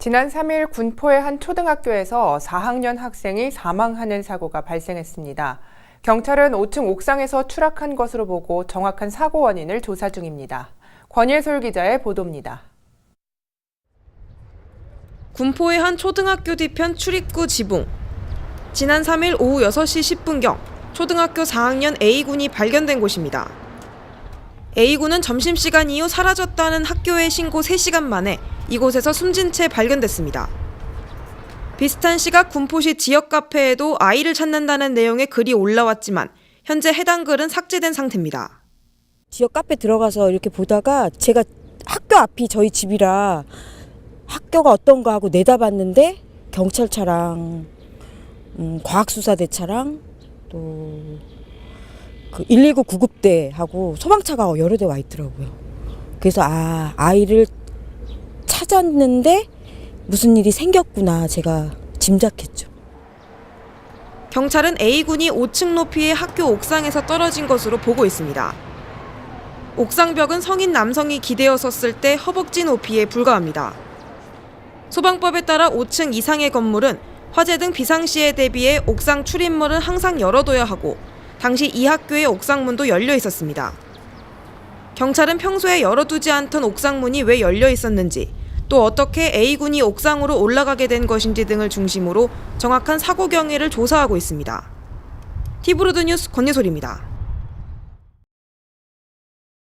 지난 3일 군포의 한 초등학교에서 4학년 학생이 사망하는 사고가 발생했습니다. 경찰은 5층 옥상에서 추락한 것으로 보고 정확한 사고 원인을 조사 중입니다. 권예솔 기자의 보도입니다. 군포의 한 초등학교 뒤편 출입구 지붕. 지난 3일 오후 6시 10분경 초등학교 4학년 A군이 발견된 곳입니다. A군은 점심시간 이후 사라졌다는 학교의 신고 3시간 만에 이곳에서 숨진 채 발견됐습니다. 비슷한 시각 군포시 지역 카페에도 아이를 찾는다는 내용의 글이 올라왔지만 현재 해당 글은 삭제된 상태입니다. 지역 카페 들어가서 이렇게 보다가 제가 학교 앞이 저희 집이라 학교가 어떤가 하고 내다봤는데 경찰차랑 음, 과학수사대차랑 또 그 119 구급대하고 소방차가 여러 대 와 있더라고요. 그래서 아 아이를 찾았는데 무슨 일이 생겼구나 제가 짐작했죠. 경찰은 A군이 5층 높이의 학교 옥상에서 떨어진 것으로 보고 있습니다. 옥상벽은 성인 남성이 기대어 섰을 때 허벅지 높이에 불과합니다. 소방법에 따라 5층 이상의 건물은 화재 등 비상시에 대비해 옥상 출입문은 항상 열어둬야 하고 당시 이 학교의 옥상문도 열려 있었습니다. 경찰은 평소에 열어두지 않던 옥상문이 왜 열려 있었는지 또 어떻게 A군이 옥상으로 올라가게 된 것인지 등을 중심으로 정확한 사고 경위를 조사하고 있습니다. 티브로드 뉴스 권예솔입니다.